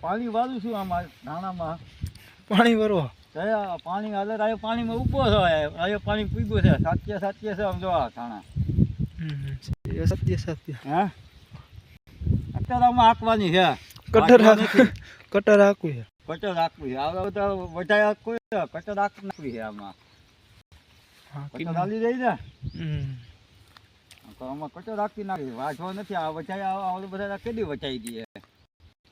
પાણી વાળું છું આમાં ધાણામાં. પાણી ભરવા કયા પાણી હાલે આયો પાણીમાં ઊભો છો આયો પાણી પીગો છે. સાચીએ સાચીએ છે આમ જો આ ધાણા. એ સત્ય સત્ય. હા? અત્યારે આમાં હાંકવાની છે. કટર કટર હાંકવું છે. કટર હાંકવું છે. હવે તો વધારે કોઈ કટર હાંક નાખવી છે આમાં. કટર હાલી જાય ને હમ. તો આમાં કટર રાખી નાખી. વાંચવા નથી. આ વચાઈ આ બધા કેદી વચાઈ દઈએ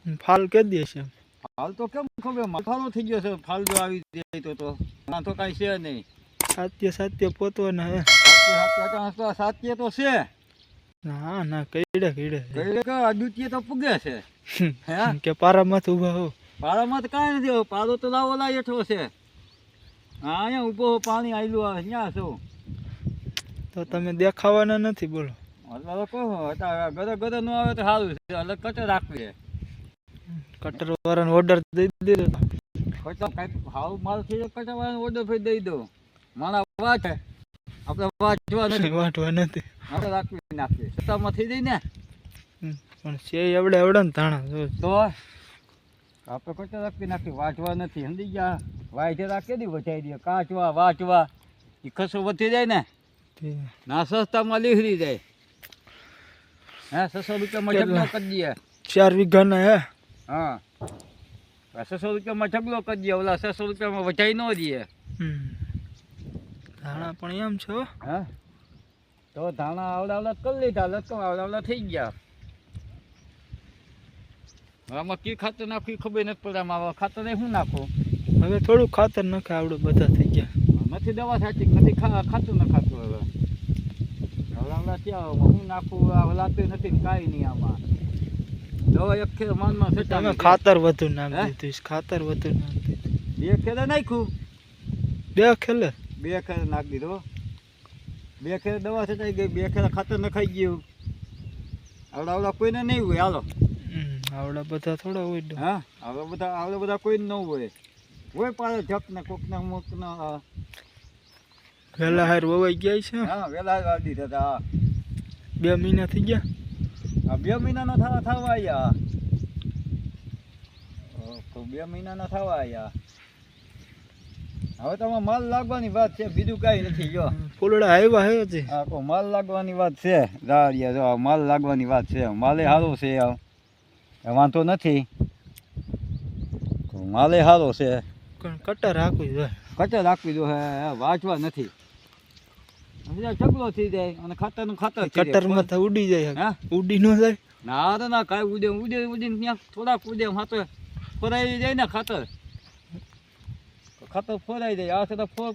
ફાલ કે દે છે. ફાલ તો કેમ ખબર? માથાનો થઈ ગયો છે ફાલ જો આવી જાય તો તો. વાંધો કાંઈ છે નહીં. સાત્ય સાત્ય પોતો ને અટાણે તો તો છે. ના ના કઈડે કઈડે કઈડે કે અદ્વિતીય તો પૂગે છે. હે? કે પારામાંથી ઊભા હો. પારામાં તો કાંઈ નથી હો પારો તો લાવો લા હેઠો છે. હા અહીંયા ઊભો હો, પાણી આવેલું આવે ત્યાં છો. તો તમે દેખાવાના નથી બોલો. એટલે કહો ગરે ગરે ન આવે તો સારું છે. અલગ કચો રાખવી કટર વાળાનો ઓર્ડર દઈ દીધો. કાંઈક હાવ માલ થઈ જાય કચર વાળાને ઓર્ડર ફરી દઈ દો. મારા વાત છે. આપણે વાંચવા નથી. વાંચવા નથી. આપણે રાખવી નાખીએ. સત્તામાં થઈ જાય ને? પણ છે એવડે એવડે ને તાણા જો. તો આપણે કટર રાખવી નાખી વાંચવા નથી. સમજી ગયા? વાંચે રાખી દી વચાઈ દે. કાચવા વાંચવા. એ ખસો વધી જાય ને? ના સસ્તામાં લીહરી જાય. હે સસો રૂપિયામાં મજબ? કરી દઈએ. ચાર વીઘાના હે? હા. છસો રૂપિયામાં ઢગલો કરી દે ઓલા છસો રૂપિયામાં વધારી ન દે. ધાણા પણ એમ છો? હા. તો ધાણા આવડા આવડા કરી લીધા લટકમ આવડા આવડા થઈ ગયા. આમાં કી ખાતર નાખવી ખબર નથી પડે આમાં ખાતર શું નાખું? હવે થોડું ખાતર નાખે આવડું બધા થઈ ગયા. નથી દવા સાચી નથી ખા ખાતું ન ખાતું હવે. આવડા આવડા ત્યાં હું નાખું લાગતું નથી કાંઈ નહીં આમાં. દવા એક ખેર માનમાં તમે અમે ખાતર વધુ નાખી? દીધું ખાતર વધુ નાખ દીધું. બે ખેલે નાખ્યું? બે ખેલે બે ખેલે નાખી દીધો બે ખેલે દવા છટાઈ ગઈ બે ખેલે ખાતર નખાઈ ગયું. આવડા આવડા કોઈને નહીં હોય હાલો. આવડા બધા થોડા હોય હા? આવડા બધા આવડા બધા કોઈને ન હોય. હોય પાડે જક ને કોક ને મોક ને હા. વહેલા હાર વવાઈ ગયા છે? હા વેલા આવી દીધા હતા બે મહિના થઈ ગયા? બે મહિનાના થવા થવા આવ્યા બે મહિનાના થવા આવ્યા હવે તમારે માલ લાગવાની વાત છે બીજું કાંઈ નથી જો. ફૂલડા આવ્યા હે છે આ કો માલ લાગવાની વાત છે દાળિયા જો માલ લાગવાની વાત છે. માલે સારો છે. એ વાંધો નથી. માલે સારો છે. કટર રાખવી જોઈએ. કટર રાખવી જોઈએ હે વાંચવા નથી. બીજા ચકલો થઈ જાય અને ખાતરનું ખાતર કટરમાં માથે ઉડી જાય હા? ઉડી ન જાય? ના તો ના કાંઈ ઉડે ઉડે ઉડીને ત્યાં થોડાક ઉડે હાથે ફોરાઈ જાય ને ખાતર. ખાતર ફોરાઈ જાય આ તો ફોર